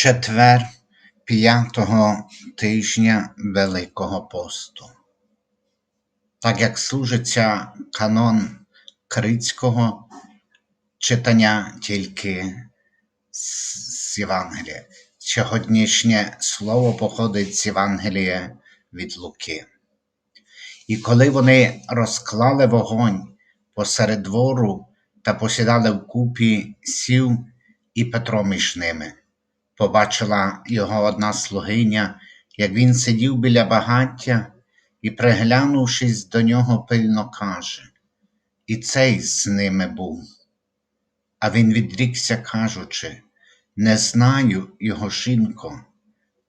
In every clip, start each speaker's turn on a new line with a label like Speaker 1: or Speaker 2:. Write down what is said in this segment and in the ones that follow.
Speaker 1: Четвер п'ятого тижня Великого посту. Так як служиться канон критського читання тільки з Євангелія. Сьогоднішнє слово походить з Євангелія від Луки. І коли вони розклали вогонь посеред двору та посідали вкупі, сів і Петро між ними. Побачила його одна слугиня, як він сидів біля багаття і, приглянувшись до нього, пильно каже І цей з ними був. А він відрікся, кажучи Не знаю його жінко.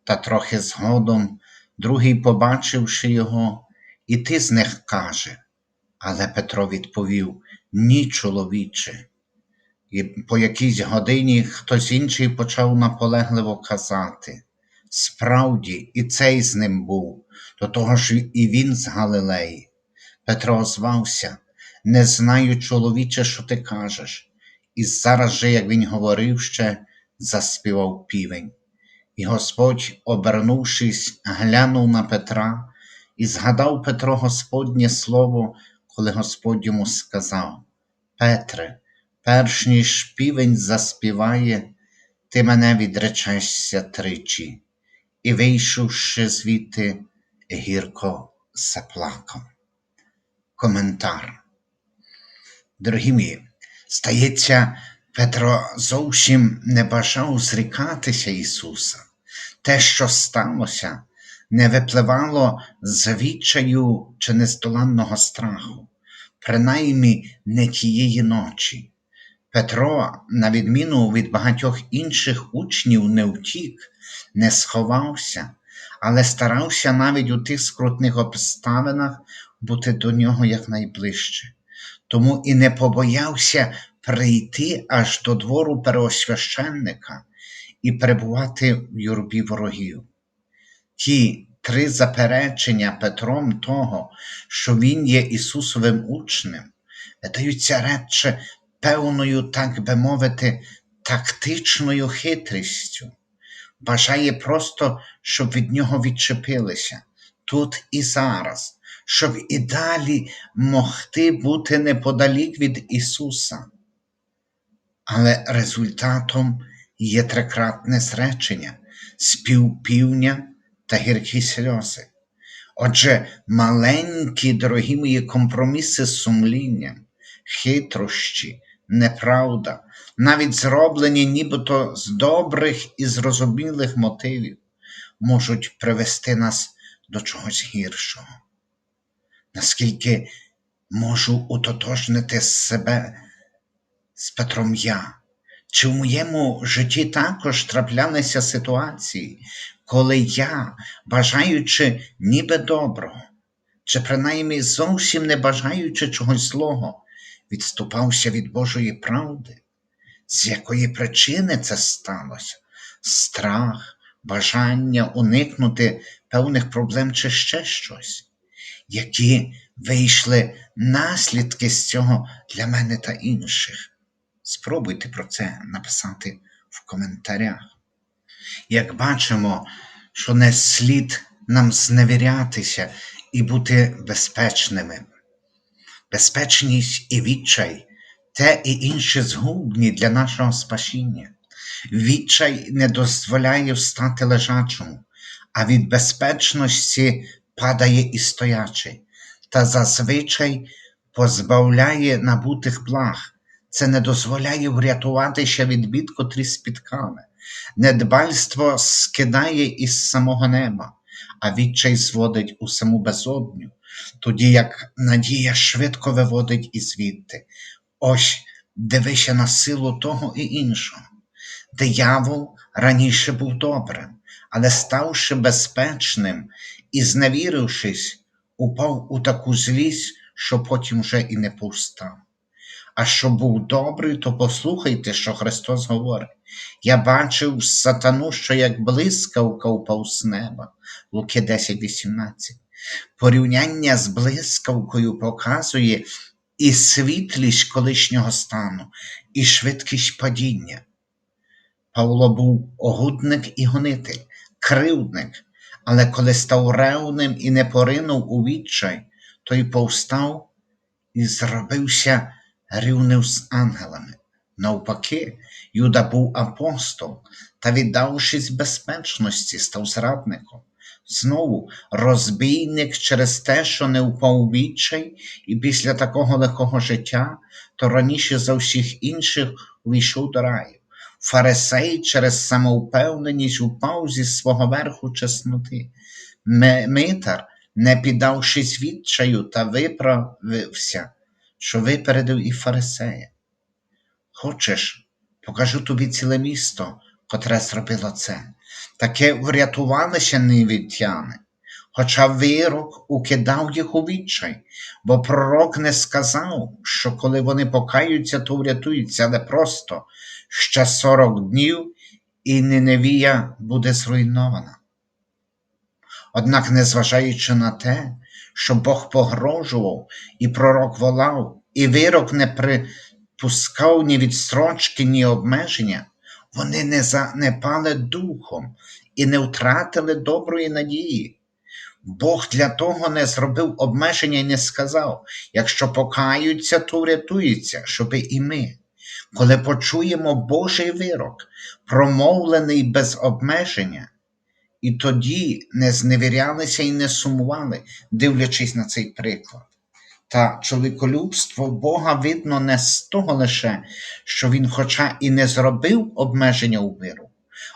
Speaker 1: Та трохи згодом другий, побачивши його, і ти з них каже. Але Петро відповів Ні, чоловіче. І по якійсь годині хтось інший почав наполегливо казати справді, і цей з ним був, до того ж і він з Галилеї. Петро озвався Не знаю, чоловіче, що ти кажеш. І зараз же, як він говорив ще, заспівав півень. І Господь, обернувшись, глянув на Петра і згадав Петро Господнє слово, коли Господь йому сказав Петре, перш ніж півень заспіває, ти мене відречешся тричі, і, вийшовши звідти, гірко заплакав. Коментар. Дорогі мої, стається, Петро зовсім не бажав зрікатися Ісуса. Те, що сталося, не випливало з відчаю чи нездоланного страху, принаймні не тієї ночі. Петро, на відміну від багатьох інших учнів, не втік, не сховався, але старався навіть у тих скрутних обставинах бути до нього якнайближче. Тому і не побоявся прийти аж до двору первосвященника і перебувати в юрбі ворогів. Ті три заперечення Петром того, що Він є Ісусовим учнем, видаються рече певною, так би мовити, тактичною хитрістю, бажає просто, щоб від нього відчепилися тут і зараз, щоб і далі могти бути неподалік від Ісуса. Але результатом є трикратне зречення, спів півня та гіркі сльози. Отже, маленькі, дорогі мої компроміси з сумлінням, хитрощі, неправда, навіть зроблені нібито з добрих і зрозумілих мотивів, можуть привести нас до чогось гіршого. Наскільки можу утотожнити себе з Петром я? Чи в моєму житті також траплялися ситуації, коли я, бажаючи ніби доброго, чи принаймні зовсім не бажаючи чогось злого, відступався від Божої правди? З якої причини це сталося? Страх, бажання уникнути певних проблем чи ще щось, які вийшли наслідки з цього для мене та інших. Спробуйте про це написати в коментарях. Як бачимо, що не слід нам зневірятися і бути безпечними. Безпечність і відчай те і інше згубні для нашого спасіння. Відчай не дозволяє встати лежачому, а від безпечності падає і стоячий, та зазвичай позбавляє набутих благ. Це не дозволяє врятуватися від бід, котрі спіткали. Недбальство скидає із самого неба, а відчай зводить у саму безодню, тоді як надія швидко виводить і звідти. Ось дивися на силу того і іншого. Диявол раніше був добрим, але ставши безпечним і зневірившись, упав у таку злість, що потім вже і не повстав. А що був добрий, то послухайте, що Христос говорить. Я бачив сатану, що як блискавка упав з неба. Луки 10,18. Порівняння з блискавкою показує і світлість колишнього стану, і швидкість падіння. Павло був огудник і гонитель, кривдник, але коли став ревним і не поринув у відчай, то й повстав і зробився рівним з ангелами. Навпаки, Юда був апостол та, віддавшись безпечності, став зрадником. Знову розбійник через те, що не впав відчай, і після такого легкого життя, то раніше за всіх інших увійшов до раю. Фарисей через самовпевненість упав зі свого верху чесноти. Митар, не піддавшись відчаю та виправився, що випередив і фарисея. Хочеш, покажу тобі ціле місто, котре зробило це. Таке врятувалися невітяни, хоча вирок укидав їх у відчай, бо пророк не сказав, що коли вони покаються, то врятуються, але просто ще сорок днів і Ниневія буде зруйнована. Однак, незважаючи на те, що Бог погрожував, і пророк волав, і вирок не припускав ні відстрочки, ні обмеження, вони не занепали духом і не втратили доброї надії. Бог для того не зробив обмеження і не сказав: якщо покаються, то врятуються, щоби і ми. Коли почуємо Божий вирок, промовлений без обмеження, і тоді не зневірялися і не сумували, дивлячись на цей приклад. Та чоловіколюбство Бога видно не з того лише, що він, хоча і не зробив обмеження у виру,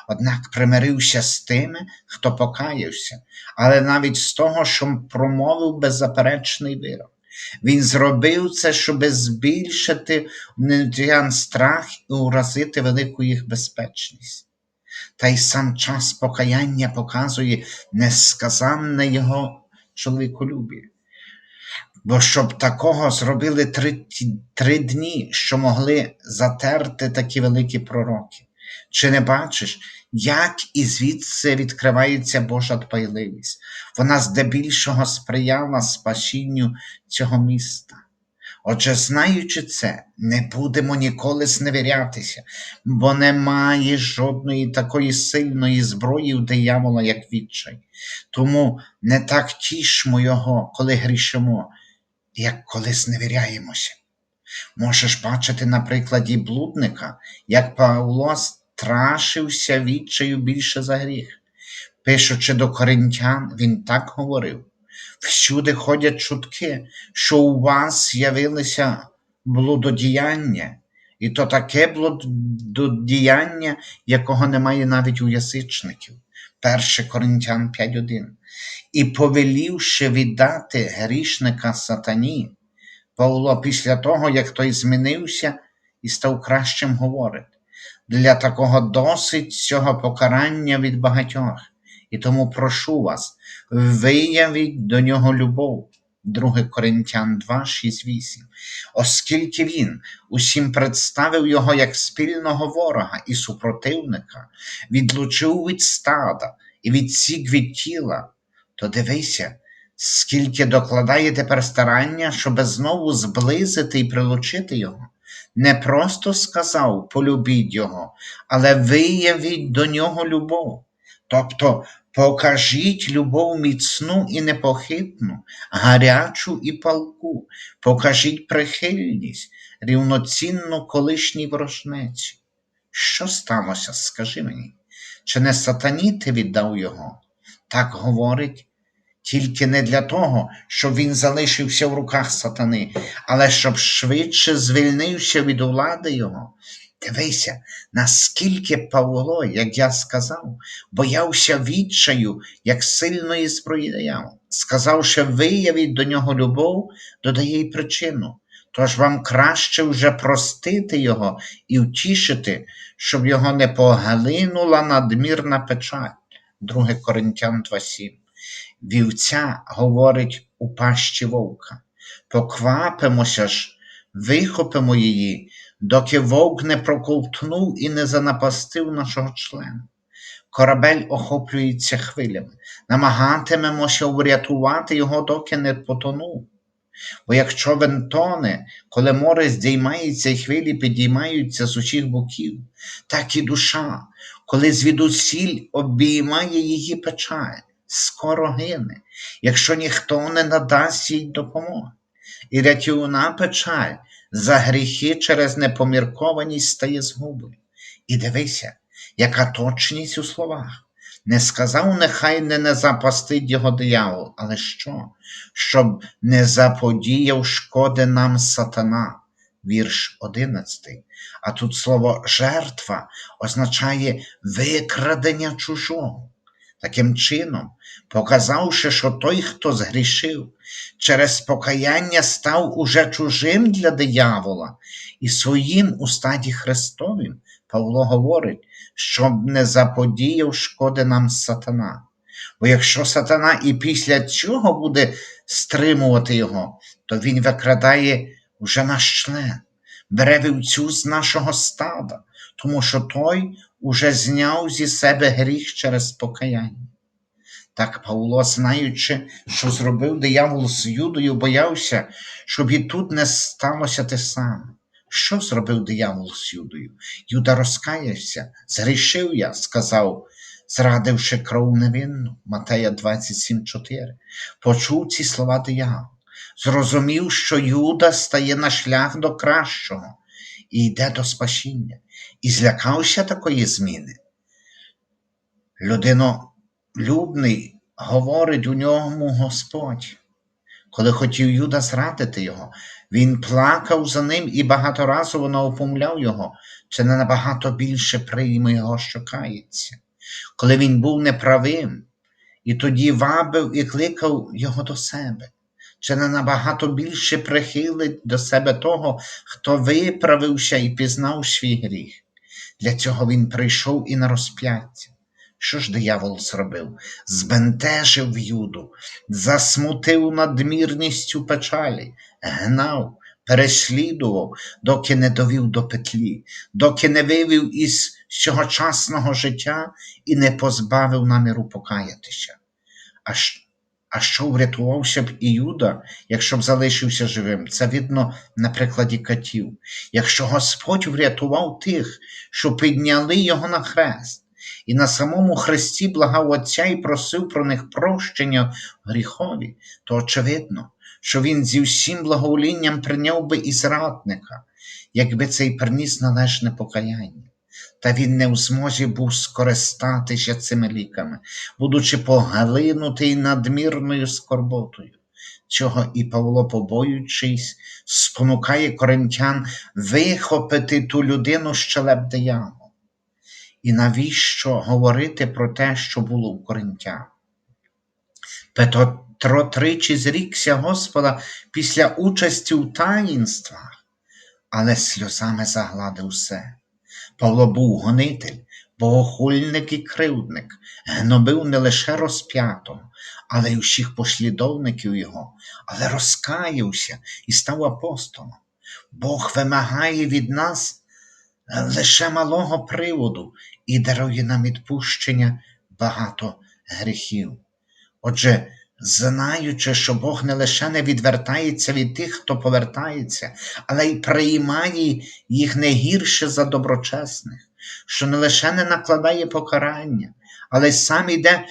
Speaker 1: однак примирився з тими, хто покаявся, але навіть з того, що промовив беззаперечний вирок. Він зробив це, щоб збільшити в страх і уразити велику їх безпечність. Та й сам час покаяння показує несказанне його чоловіколюбі. Бо щоб такого зробили три, три дні, що могли затерти такі великі пророки. Чи не бачиш, як і звідси відкривається Божа дбайливість? Вона здебільшого сприяла спасінню цього міста. Отже, знаючи це, не будемо ніколи зневірятися, бо немає жодної такої сильної зброї у диявола, як відчай. Тому не так тішмо його, коли грішимо, як коли зневіряємося. Можеш бачити на прикладі блудника, як Павло страшився відчаю більше за гріх. Пишучи до коринтян, він так говорив: всюди ходять чутки, що у вас з'явилися блудодіяння, і то таке блудодіяння, якого немає навіть у язичників. 1 Коринтян 5.1. І повелівши віддати грішника сатані, Павло після того, як той змінився і став кращим говорить. Для такого досить цього покарання від багатьох. І тому прошу вас, виявіть до нього любов. 2 Коринтян 2, 6, 8. Оскільки він усім представив його як спільного ворога і супротивника, відлучив від стада і відсік від тіла, то дивися, скільки докладає тепер старання, щоб знову зблизити і прилучити його. Не просто сказав полюбіть його, але виявіть до нього любов. Тобто покажіть любов міцну і непохитну, гарячу і палку, покажіть прихильність, рівноцінну колишній ворожнеці. Що сталося, скажи мені? Чи не сатані ти віддав його? Так говорить тільки не для того, щоб він залишився в руках сатани, але щоб швидше звільнився від влади його. Дивися, наскільки Павло, як я сказав, боявся відчаю, як сильної зброї. Сказав, що виявіть до нього любов, додає й причину. Тож вам краще вже простити його і втішити, щоб його не поглинула надмірна печаль. 2 Коринтян 2.7 вівця говорить у пащі вовка. Поквапимося ж, вихопимо її, доки вовк не проковтнув і не занапастив нашого члена. Корабель охоплюється хвилями, намагатимемося врятувати його, доки не потонув. Бо як човен тоне, коли море здіймається і хвилі підіймаються з усіх боків, так і душа, коли звідусіль обіймає її печаль, скоро гине, якщо ніхто не надасть їй допомоги. І рятівна печаль за гріхи через непоміркованість стає згубою. І дивися, яка точність у словах. Не сказав, нехай не, не запастить його диявол, але що? Щоб не заподіяв шкоди нам сатана, вірш 11. А тут слово жертва означає викрадення чужого. Таким чином, показавши, що той, хто згрішив, через покаяння став уже чужим для диявола і своїм у стаді Христовим, Павло говорить, щоб не заподіяв шкоди нам сатана. Бо якщо сатана і після цього буде стримувати його, то він викрадає вже наш член, бере вівцю з нашого стада, тому що той уже зняв зі себе гріх через покаяння. Так Павло, знаючи, що зробив диявол з Юдою, боявся, щоб і тут не сталося те саме. Що зробив диявол з Юдою? Юда розкаявся, згрішив я, сказав, зрадивши кров невинну, Матея 27,4. Почув ці слова диявол, зрозумів, що Юда стає на шлях до кращого і йде до спасіння, і злякався такої зміни. Людинолюбний говорить у ньому Господь. Коли хотів Юда зрадити його, він плакав за ним і багаторазово наупомляв його, чи не набагато більше прийме його, що кається. Коли він був неправим, і тоді вабив і кликав його до себе, чи не набагато більше прихилить до себе того, хто виправився і пізнав свій гріх. Для цього він прийшов і на розп'яття. Що ж диявол зробив? Збентежив юду, засмутив надмірністю печалі, гнав, переслідував, доки не довів до петлі, доки не вивів із сьогочасного життя і не позбавив наміру покаятися. А, а що врятувався б і Юда, якщо б залишився живим? Це видно на прикладі катів. Якщо Господь врятував тих, що підняли його на хрест, і на самому Христі благав Отця і просив про них прощення гріхові, то очевидно, що він зі всім благоволінням прийняв би і зрадника, якби цей приніс належне покаяння. Та він не в змозі був скористатися цими ліками, будучи поглинутий надмірною скорботою. Чого і Павло, побоюючись, спонукає коринтян вихопити ту людину щелеп диявол. І навіщо говорити про те, що було у коринтян? Петро тричі зрікся Господа після участі у таїнствах, але сльозами загладив все. Павло був гонитель, богохульник і кривдник, гнобив не лише розп'ятого, але й усіх послідовників його, але розкаявся і став апостолом. Бог вимагає від нас лише малого приводу і дарує нам відпущення багато гріхів. Отже, знаючи, що Бог не лише не відвертається від тих, хто повертається, але й приймає їх не гірше за доброчесних, що не лише не накладає покарання, але й сам іде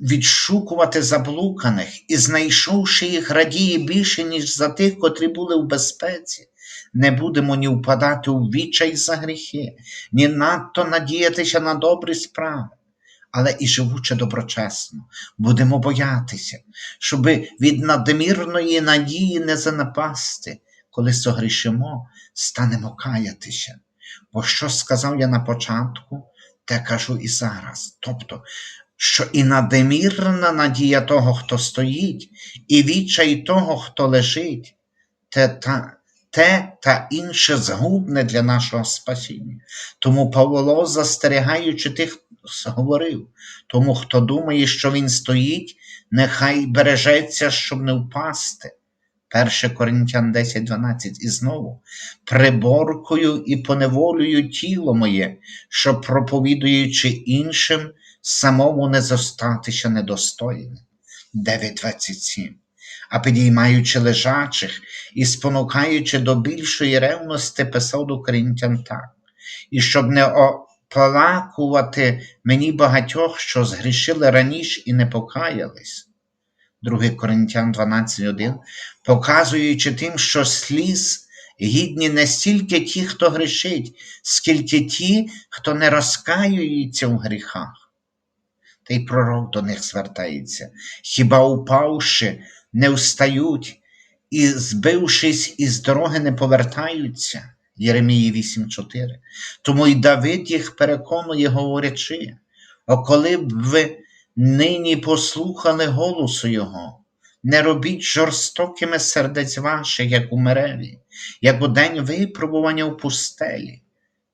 Speaker 1: відшукувати заблуканих і, знайшовши їх, радіє більше, ніж за тих, котрі були в безпеці. Не будемо ні впадати у відчай за гріхи, ні надто надіятися на добрі справи але і живучи доброчесно, будемо боятися, щоби від надмірної надії не занапасти, коли согрішимо, станемо каятися. Бо що сказав я на початку, те кажу і зараз. Тобто, що і надмірна надія того, хто стоїть, і відчай того, хто лежить, те та. Те та інше згубне для нашого спасіння. Тому Павло, застерігаючи тих, говорив. Тому, хто думає, що він стоїть, нехай бережеться, щоб не впасти. 1 Коринтян 10:12 і знову приборкою і поневолюю тіло моє, що, проповідуючи іншим, самому не зостатися недостойним. 9.27. а підіймаючи лежачих і спонукаючи до більшої ревності, писав до коринтян так, і щоб не оплакувати мені багатьох, що згрішили раніше і не покаялись. 2 Коринтян 12.1, показуючи тим, що сліз гідні не стільки ті, хто грішить, скільки ті, хто не розкаюється в гріхах. Та й пророк до них звертається, хіба упавши, не встають і, збившись із дороги, не повертаються. Єремії 8.4. Тому й Давид їх переконує, говорячи, о коли б ви нині послухали голосу Його, не робіть жорстокими сердець ваших, як у мереві, як у день випробування в пустелі.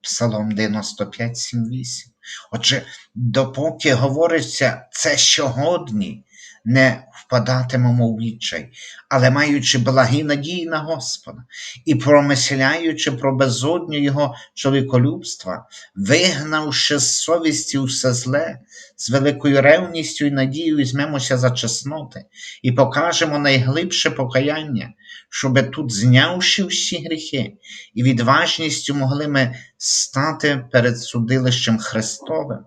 Speaker 1: Псалом 95, 7, 8. Отже, допоки говориться це щогодні, не впадатимемо в відчай, але маючи благі надії на Господа і промисляючи про безодню Його чоловіколюбства, вигнавши з совісті все зле, з великою ревністю і надією візьмемося за чесноти і покажемо найглибше покаяння, щоби тут, знявши всі гріхи, і відважністю могли ми стати перед судилищем Христовим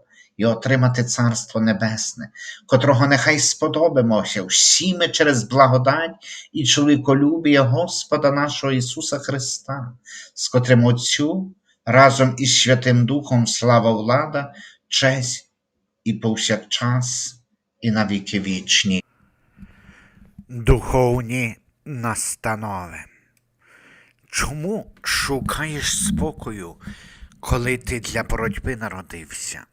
Speaker 1: і отримати Царство Небесне, котрого нехай сподобимося всі ми через благодать і чоловіколюбія Господа нашого Ісуса Христа, з котрим Отцю разом із Святим Духом слава влада, честь і повсякчас, і на віки вічні.
Speaker 2: Духовні настанови. Чому шукаєш спокою, коли ти для боротьби народився?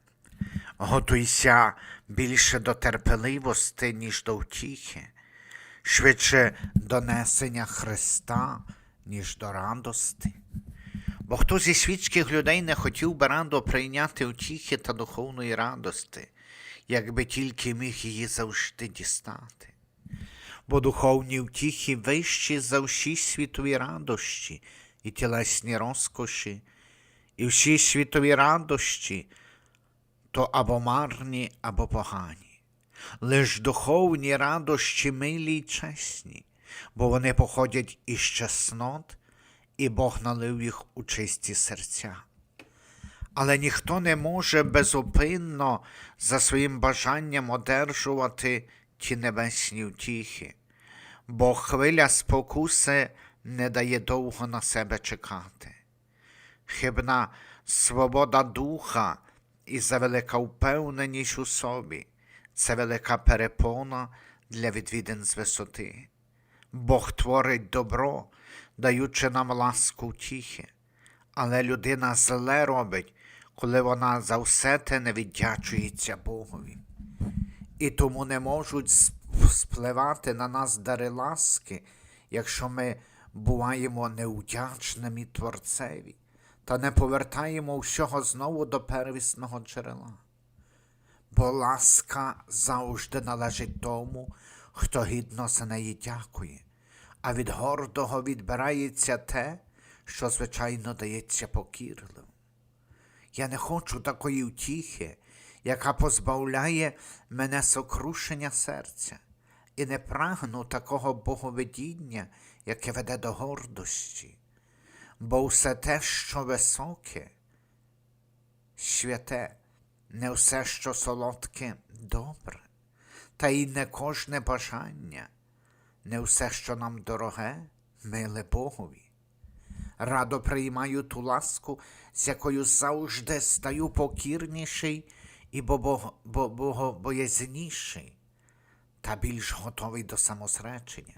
Speaker 2: Готуйся більше до терпеливості, ніж до втіхи, швидше до несення Христа, ніж до радости. Бо хто зі світських людей не хотів би радо прийняти втіхи та духовної радости, якби тільки міг її завжди дістати бо духовні втіхи вищі за всі світові радощі і тілесні розкоші, і всі світові радощі то або марні, або погані. Лиш духовні радощі милі й чесні, бо вони походять із чеснот, і Бог налив їх у чисті серця. Але ніхто не може безупинно за своїм бажанням одержувати ті небесні втіхи, бо хвиля спокуси не дає довго на себе чекати. Хибна свобода духа і завелика впевненість у собі це велика перепона для відвідин з висоти. Бог творить добро, даючи нам ласку втіхи, але людина зле робить, коли вона за все те не віддячується Богові. І тому не можуть спливати на нас дари ласки, якщо ми буваємо неудячними Творцеві та не повертаємо всього знову до первісного джерела. Бо ласка завжди належить тому, хто гідно за неї дякує, а від гордого відбирається те, що звичайно дається покірливим. Я не хочу такої втіхи, яка позбавляє мене сокрушення серця, і не прагну такого боговидіння, яке веде до гордості, бо все те, що високе, святе, не все, що солодке, добре, та й не кожне бажання, не все, що нам дороге, миле Богові. Радо приймаю ту ласку, з якою завжди стаю покірніший і богобоязніший та більш готовий до самозречення,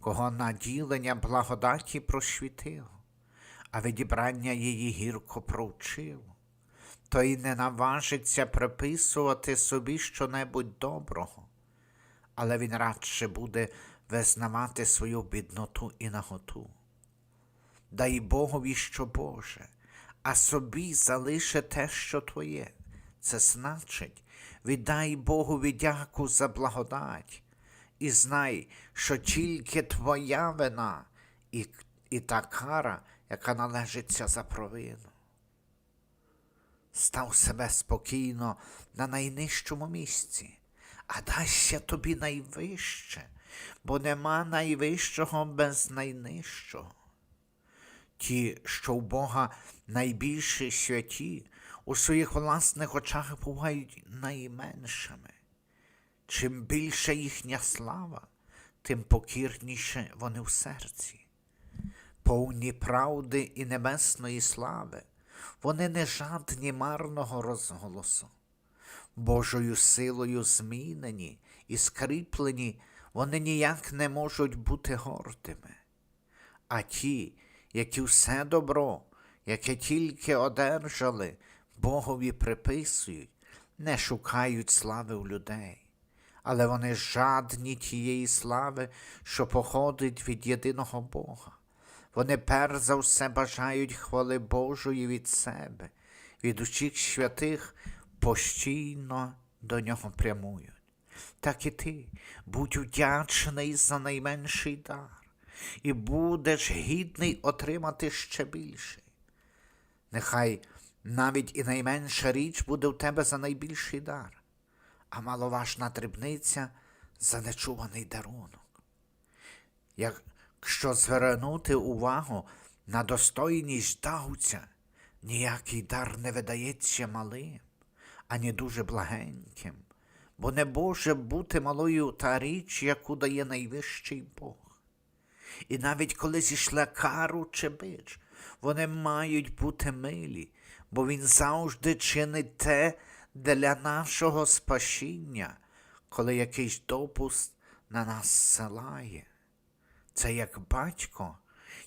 Speaker 2: кого наділення благодаті просвітило, а відібрання її гірко провчило, то й не наважиться приписувати собі щонебудь доброго, але він радше буде визнавати свою бідноту і наготу. Дай Богові, що Боже, а собі залише те, що Твоє. Це значить, віддай Богові дяку за благодать, і знай, що тільки Твоя вина і, і та кара, яка належиться за провину. Став себе спокійно на найнижчому місці, а дасться тобі найвище, бо нема найвищого без найнижчого. Ті, що в Бога найбільші святі, у своїх власних очах бувають найменшими. Чим більша їхня слава, тим покірніше вони в серці. Повні правди і небесної слави, вони не жадні марного розголосу. Божою силою змінені і скріплені, вони ніяк не можуть бути гордими. А ті, які все добро, яке тільки одержали, Богові приписують, не шукають слави у людей, але вони жадні тієї слави, що походить від єдиного Бога. Вони перш за все бажають хвали Божої від себе, від усіх святих постійно до нього прямують. Так і ти будь вдячний за найменший дар, і будеш гідний отримати ще більший. Нехай навіть і найменша річ буде в тебе за найбільший дар, а маловажна дрібниця за нечуваний дарунок. Якщо звернути увагу на достойність давця, ніякий дар не видається малим, ані дуже благеньким, бо не може бути малою та річ, яку дає найвищий Бог. І навіть коли зійшла кару чи бич, вони мають бути милі, бо він завжди чинить те для нашого спасіння, коли якийсь допуск на нас силає. Це як батько,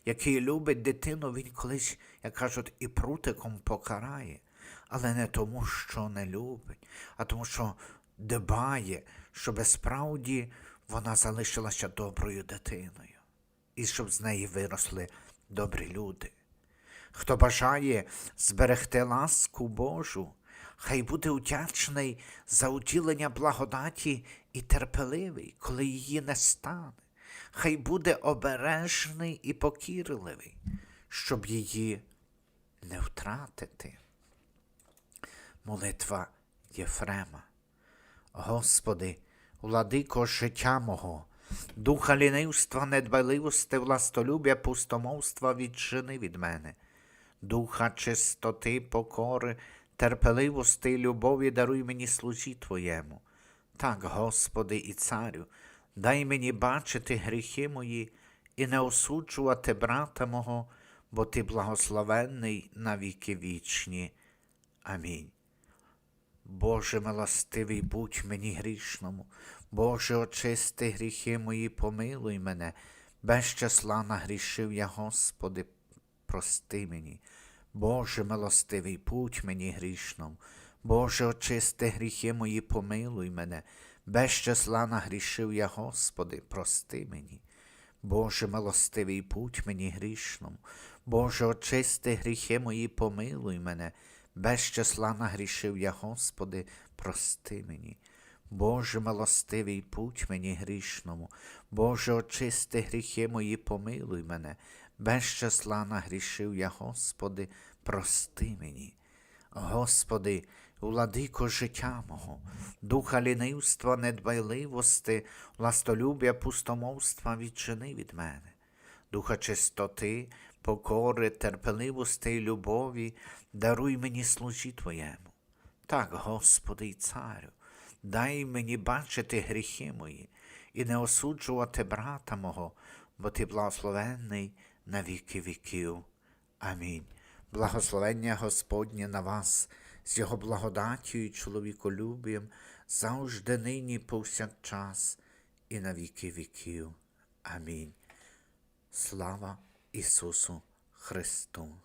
Speaker 2: який любить дитину, він колись, як кажуть, і прутиком покарає, але не тому, що не любить, а тому, що дбає, щоб справді вона залишилася доброю дитиною, і щоб з неї виросли добрі люди. Хто бажає зберегти ласку Божу, хай буде вдячний за уділення благодаті і терпеливий, коли її не стане. Хай буде обережний і покірливий, щоб її не втратити. Молитва Єфрема. Господи, владико життя мого, духа лінивства, недбайливости, властолюбя, пустомовства відчини від мене, духа чистоти, покори, терпеливости і любові даруй мені служі Твоєму. Так, Господи і Царю, дай мені бачити гріхи мої і не осуджувати брата мого, бо Ти благословенний на віки вічні. Амінь. Боже милостивий, будь мені грішному, Боже, очисти гріхи мої, помилуй мене, без числа нагрішив я, Господи, прости мені. Боже милостивий, будь мені грішному, Боже, очисти гріхи мої, помилуй мене, без числа нагрішив я, Господи, прости мені. Боже милостивий, будь мені грішному, Боже, очисти гріхи мої, помилуй мене, без числа нагрішив я, Господи, прости мені. Боже милостивий, будь мені грішному, Боже, очисти гріхи мої, помилуй мене, без числа нагрішив я, Господи, прости мені. Господи, владико життя мого, духа лінивства, недбайливости, властолюбя, пустомовства відчини від мене, духа чистоти, покори, терпеливости і любові, даруй мені служі Твоєму. Так, Господи і Царю, дай мені бачити гріхи мої і не осуджувати брата мого, бо Ти благословенний на віки віків. Амінь. Благословення Господнє на вас, з Його благодаттю і чоловіколюбієм, завжди нині повсякчас і на віки віків. Амінь. Слава Ісусу Христу!